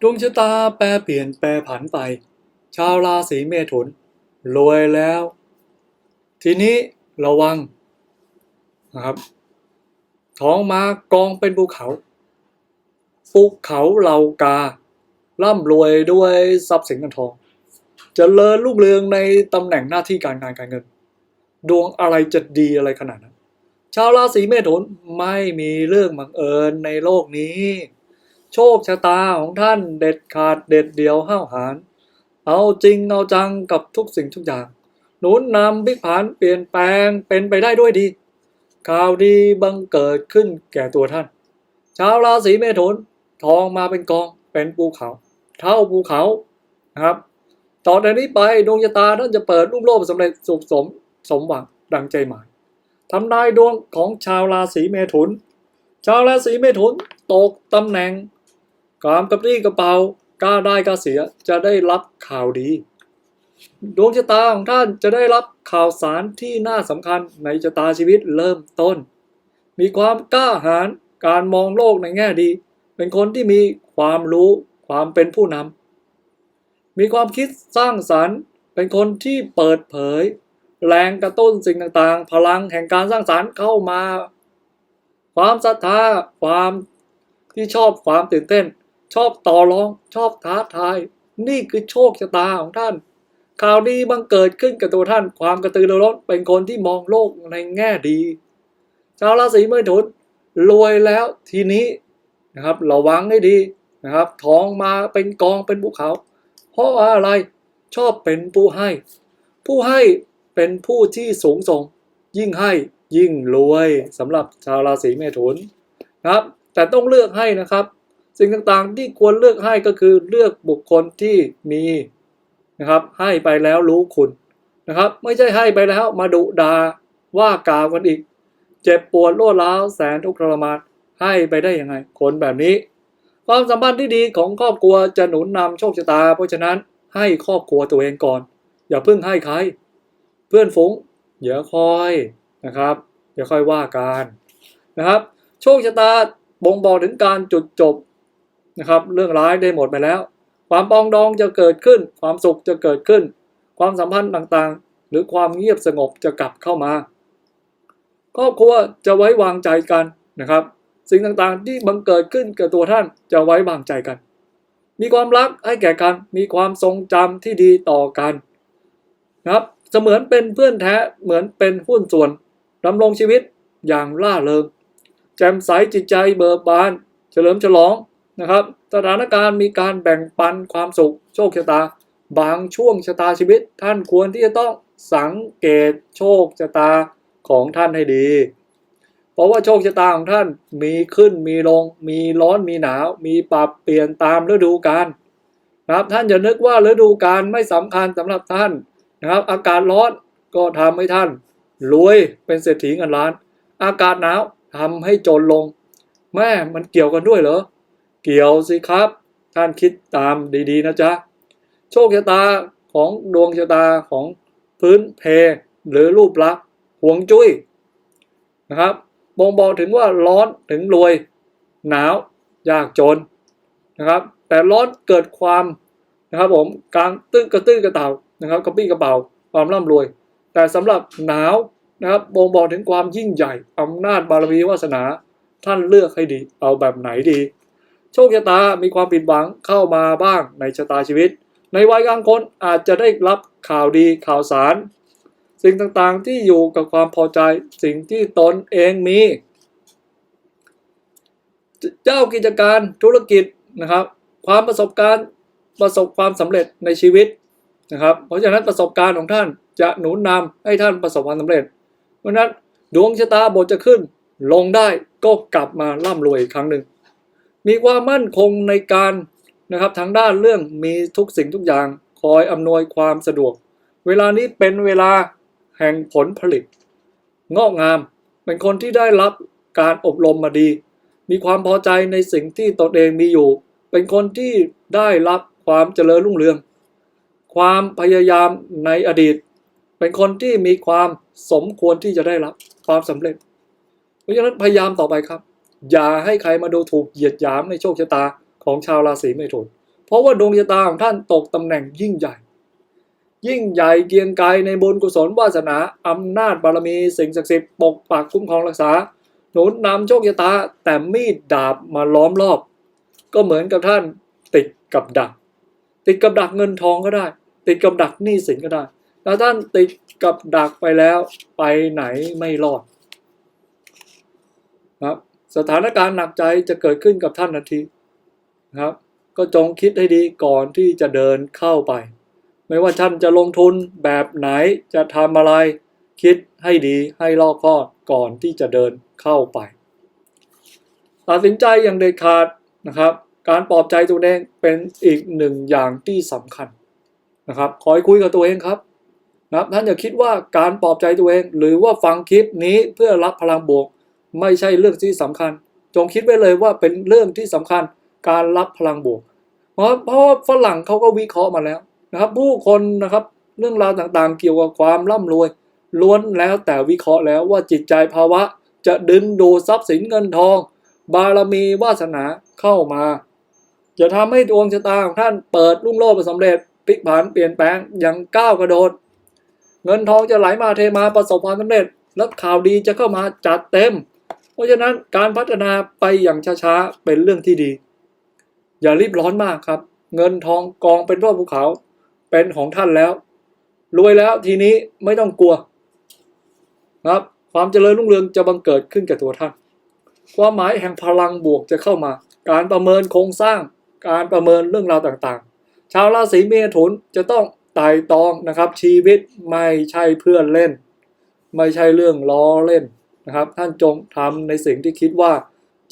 ดวงชะตาแปรเปลี่ยนแปรผันไป ชาวราศีเมถุน รวยแล้ว ทีนี้ระวังนะครับ ท้องมากองเป็นภูเขาภูเขาเหล่ากา ร่ำรวยด้วยทรัพย์สินเงินทองจเจริญรุ่งเรืองในตำแหน่งหน้าที่การงานการเงิน ดวงอะไรจะดีอะไรขนาดนั้น ชาวราศีเมถุนไม่มีเรื่องบังเอิญในโลกนี้ โชคชะตาของท่านเด็ดขาดเด็ดเดียวห้าวหาญเอาจริงเอาจังกับทุกสิ่งทุกอย่าง หนุนนำพิกผันเปลี่ยนแปลงเป็นไปได้ด้วยดี ข่าวดีบังเกิดขึ้นแก่ตัวท่าน ชาวราศีเมถุนทองมาเป็นกองเป็นภูเขา เท่าภูเขานะครับ ต่อจากนี้ไปดวงชะตาท่านจะเปิดรุ่มโลภสำเร็จสุขสมสมหวังดังใจหมายทำนายดวงของชาวราศีเมถุน ชาวราศีเมถุนตกตำแหน่ง กามกระปรี้กระเป๋ากล้าได้กล้าเสียจะได้รับข่าวดี ดวงชะตาของท่านจะได้รับข่าวสารที่น่าสำคัญในชะตาชีวิตเริ่มต้น มีความกล้าหาญการมองโลกในแง่ดี เป็นคนที่มีความรู้ความเป็นผู้นำมีความคิดสร้างสรรค์ เป็นคนที่เปิดเผย แรงกระตุ้นสิ่งต่างๆ พลังแห่งการสร้างสรรค์เข้ามา ความศรัทธาความที่ชอบความตื่นเต้น ชอบต่อรองชอบท้าทาย นี่คือโชคชะตาของท่าน ข่าวดีบังเกิดขึ้นกับตัวท่าน ความกระตือรือร้นเป็นคนที่มองโลกในแง่ดี ชาวราศีเมถุนรวยแล้วทีนี้นะครับระวังให้ดีนะครับท้องมาเป็นกองเป็นภูเขา เพราะว่าอะไรชอบเป็นผู้ให้ ผู้ให้เป็นผู้ที่สูงส่ง ยิ่งให้ยิ่งรวยสำหรับชาวราศีเมถุนนะครับ แต่ต้องเลือกให้นะครับ สิ่งต่างๆที่ควรเลือกให้ก็คือเลือกบุคคลที่มีนะครับให้ไปแล้วรู้คุณนะครับ ไม่ใช่ให้ไปแล้วมาดุดาว่ากล่าวกันอีก เจ็บปวดรวดร้าวแสนทุกข์ทรมานให้ไปได้ยังไง คนแบบนี้ ความสัมพันธ์ที่ดีของครอบครัวจะหนุนนำโชคชะตา เพราะฉะนั้นให้ครอบครัวตัวเองก่อน อย่าเพิ่งให้ใคร เพื่อนฝูงอย่าคอยนะครับอย่าค่อยว่ากันนะครับ โชคชะตาบ่งบอกถึงการจุดจบ นะครับ เรื่องร้ายได้หมดไปแล้ว ความปองดองจะเกิดขึ้น ความสุขจะเกิดขึ้น ความสัมพันธ์ต่างๆ หรือความเงียบสงบจะกลับเข้ามาครอบครัวจะไว้วางใจกันนะครับ สิ่งต่างๆที่บังเกิดขึ้นกับตัวท่านจะไว้วางใจกัน มีความรักให้แก่กัน มีความทรงจำที่ดีต่อกันนะครับเสมือนเป็นเพื่อนแท้เหมือนเป็นหุ้นส่วนดำรงชีวิตอย่างล่าเริงแจ่มใสจิตใจเบิกบาน เฉลิมฉลอง นะครับ สถานการณ์มีการแบ่งปันความสุขโชคชะตา บางช่วงชะตาชีวิต ท่านควรที่จะต้องสังเกตโชคชะตาของท่านให้ดี เพราะว่าโชคชะตาของท่านมีขึ้นมีลง มีร้อนมีหนาว มีปรับเปลี่ยนตามฤดูกาลนะครับท่านอย่านึกว่าฤดูกาลไม่สำคัญสำหรับท่านนะครับ อากาศร้อนก็ทำให้ท่านรวยเป็นเศรษฐีเงินล้าน อากาศหนาวทำให้จนลง แม่มันเกี่ยวกันด้วยเหรอ เกี่ยวสิครับ ท่านคิดตามดีๆนะจ๊ะ โชคชะตาของดวงชะตาของพื้นเพ หรือรูปลักษณ์ห่วงจุ้ยนะครับบ่งบอกถึงว่าร้อนถึงรวย หนาวยากจนนะครับ แต่ร้อนเกิดความนะครับผมกลางตื้อกระตื้อกระเต่านะครับกระปี้กระเป๋าความร่ำรวย แต่สำหรับหนาวนะครับบ่งบอกถึงความยิ่งใหญ่อำนาจบารมีวาสนา ท่านเลือกให้ดีเอาแบบไหนดี โชคชะตามีความผิดหวังเข้ามาบ้างในชะตาชีวิต ในวัยกลางคนอาจจะได้รับข่าวดีข่าวสาร สิ่งต่างๆที่อยู่กับความพอใจสิ่งที่ตนเองมี เจ้ากิจการธุรกิจนะครับ ความประสบการณ์ประสบความสำเร็จในชีวิตนะครับ เพราะฉะนั้นประสบการณ์ของท่านจะหนุนนำให้ท่านประสบความสำเร็จ เพราะฉะนั้นดวงชะตาบทจะขึ้นลงได้ก็กลับมาร่ำรวยอีกครั้งหนึ่ง มีความมั่นคงในการนะครับทางด้านเรื่องมีทุกสิ่งทุกอย่างคอยอำนวยความสะดวก เวลานี้เป็นเวลาแห่งผลผลิต งอกงาม เป็นคนที่ได้รับการอบรมมาดี มีความพอใจในสิ่งที่ตนเองมีอยู่ เป็นคนที่ได้รับความเจริญรุ่งเรือง ความพยายามในอดีต เป็นคนที่มีความสมควรที่จะได้รับความสำเร็จ เพราะฉะนั้นพยายามต่อไปครับ อย่าให้ใครมาดูถูกเหยียดหยามในโชคชะตาของชาวราศีเมถุน เพราะว่าดวงชะตาของท่านตกตำแหน่งยิ่งใหญ่ ยิ่งใหญ่เกียงไกรในบุญกุศลวาสนาอำนาจบารมีสิ่งศักดิ์สิทธิ์ปกปักคุ้มครองรักษา หนุนนำโชคชะตาแต่มีดดาบมาล้อมรอบ ก็เหมือนกับท่านติดกับดัก ติดกับดักเงินทองก็ได้ ติดกับดักหนี้สินก็ได้แต่ท่านติดกับดักไปแล้วไปไหนไม่รอดครับ สถานการณ์หนักใจจะเกิดขึ้นกับท่านทันทีนะครับ ก็จงคิดให้ดีก่อนที่จะเดินเข้าไป ไม่ว่าท่านจะลงทุนแบบไหนจะทำอะไร คิดให้ดีให้รอบคอบก่อนที่จะเดินเข้าไปตัดสินใจอย่างเด็ดขาดนะครับ การปลอบใจตัวเองเป็นอีกหนึ่งอย่างที่สำคัญนะครับคอยคุยกับตัวเองครับนะครับท่านอย่าคิดว่าการปลอบใจตัวเอง หรือว่าฟังคลิปนี้เพื่อรับพลังบวก ไม่ใช่เรื่องที่สำคัญ จงคิดไว้เลยว่าเป็นเรื่องที่สำคัญการรับพลังบวก เพราะเพราะว่าฝรั่งเขาก็วิเคราะห์มาแล้วนะครับ ผู้คนนะครับเรื่องราวต่างๆ เกี่ยวกับความร่ำรวย ล้วนแล้วแต่วิเคราะห์แล้วว่าจิตใจภาวะ จะดึงดูดทรัพย์สินเงินทอง บารมีวาสนาเข้ามา จะทำให้ดวงชะตาของท่านเปิดรุ่งโรจน์สำเร็จพลิกผันเปลี่ยนแปลงอย่างก้าวกระโดด เงินทองจะไหลมาเทมาประสบความสำเร็จ และข่าวดีจะเข้ามาจัดเต็ม ราะฉะนั้นการพัฒนาไปอย่างช้าๆ เป็นเรื่องที่ดี อย่ารีบร้อนมากครับ เงินทองกองเป็นรอบภูเขา เป็นของท่านแล้ว รวยแล้วทีนี้ไม่ต้องกลัวนะครับ ความเจริญรุ่งเรืองจะบังเกิดขึ้นกับตัวท่าน ความหมายแห่งพลังบวกจะเข้ามา การประเมินโครงสร้าง การประเมินเรื่องราวต่างๆ ชาวราศีเมถุนจะต้องไต่ตองนะครับ ชีวิตไม่ใช่เพื่อนเล่น ไม่ใช่เรื่องล้อเล่น นะครับ ท่านจงทำในสิ่งที่คิดว่า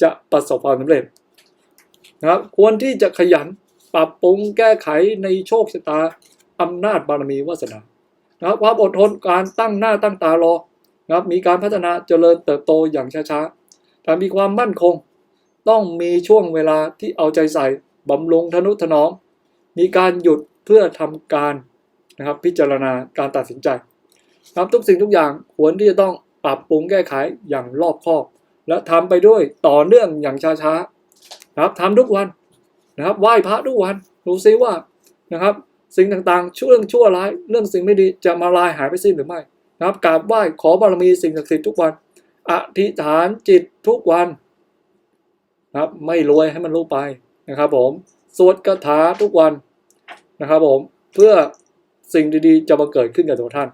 จะประสบความสำเร็จนะครับควรที่จะขยันปรับปรุงแก้ไขในโชคชะตาอำนาจบารมีวาสนานะครับความอดทนการตั้งหน้าตั้งตารอนะครับมีการพัฒนาเจริญเติบโตอย่างช้าๆแต่มีความมั่นคง ต้องมีช่วงเวลาที่เอาใจใส่บำรุงทนุถนอม มีการหยุดเพื่อทำการนะครับพิจารณาการตัดสินใจนะครับทุกสิ่งทุกอย่างควรที่จะต้อง ปรับปรุงแก้ไขอย่างรอบคอบ และทำไปด้วยต่อเนื่องอย่างช้าๆนะครับทำทุกวันนะครับไหว้พระทุกวันดูซิว่านะครับ สิ่งต่างๆช่วงชั่วร้ายเรื่องสิ่งไม่ดีจะมาลายหายไปสิ้นหรือไม่นะครับกราบไหว้ขอบารมีสิ่งศักดิ์สิทธิ์ทุกวันอธิษฐานจิตทุกวันนะครับไม่รวยให้มันรู้ไปนะครับผมสวดคาถาทุกวันนะครับผมเพื่อสิ่งดีๆ จะมาเกิดขึ้นกับตัวท่าน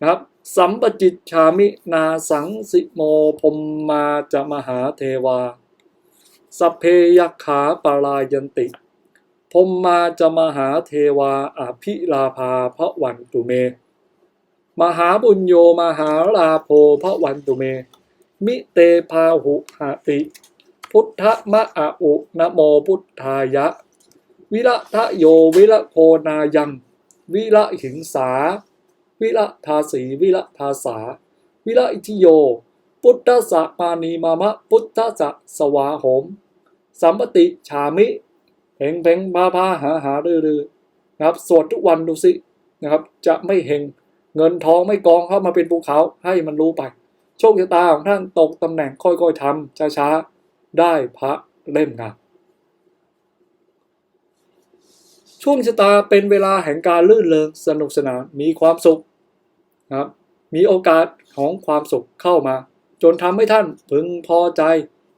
นะครับสัมปจิตชามินาสังสิโมพมมาจะมหาเทวาสเพยขาปารายันติพมมาจะมหาเทวาอภิลาภาพระวันตุเม มหาบุญโยมหาลาโภพระวันตุเม มิเตพาหุหติ พุทธมะอะอุนโมพุทธายะ วิระทะโยวิระโคนายัง วิระหิงสา วิระทาสีวิระทาสา วิระอิทิโย พุทธสะมานีมามะ พุทธสะสวาหม สัมปติฉามิเพ่งเพ่งพาพาหาหารือรือนะครับสวดทุกวันดูสินะครับ จะไม่เฮงเงินทองไม่กองเข้ามาเป็นภูเขาให้มันรู้ไป โชคชะตาของท่านตกตำแหน่งค่อยๆทำช้าๆได้พระเล่มงาม ช่วงชะตาเป็นเวลาแห่งการลื่นเริงสนุกสนานมีความสุขนะครับมีโอกาสของความสุขเข้ามา จนทำให้ท่านพึงพอใจ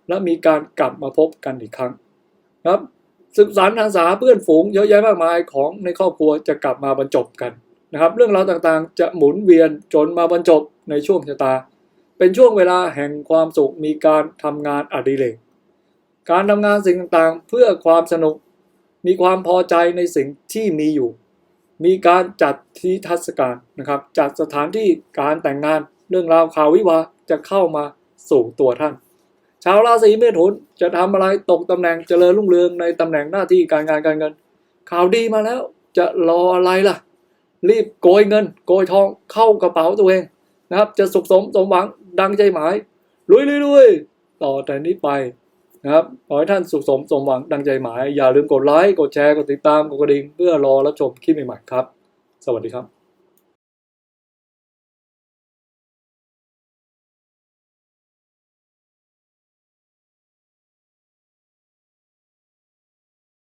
และมีการกลับมาพบกันอีกครั้งนะครับศึกษานทางสาเพื่อนฝูงเยอะแยะมากมายของในครอบครัวจะกลับมาบรรจบกันนะครับ เรื่องราวต่างๆ จะหมุนเวียนจนมาบรรจบในช่วงชะตา เป็นช่วงเวลาแห่งความสุขมีการทำงานอดิเรกการทำงานสิ่งต่างๆ เพื่อความสนุก มีความพอใจในสิ่งที่มีอยู่ มีการจัดที่ทัศการนะครับ จัดสถานที่การแต่งงานเรื่องราวข่าววิวาจะเข้ามาสู่ตัวท่าน ชาวราศีเมถุนจะทำอะไรตกตำแหน่งเจริญรุ่งเรืองในตำแหน่งหน้าที่การงานการเงิน ข่าวดีมาแล้วจะรออะไรล่ะ รีบโกยเงิน โกยทองเข้ากระเป๋าตัวเองนะครับ จะสุขสมสมหวังดังใจหมายลุยๆต่อแต่นี้ไป นะครับขอให้ท่านสุขสมสมหวังดังใจหมาย อย่าลืมกดไลค์ กดแชร์ กดติดตาม กดกระดิ่งเพื่อรอรับชมคลิปใหม่ๆครับ สวัสดีครับ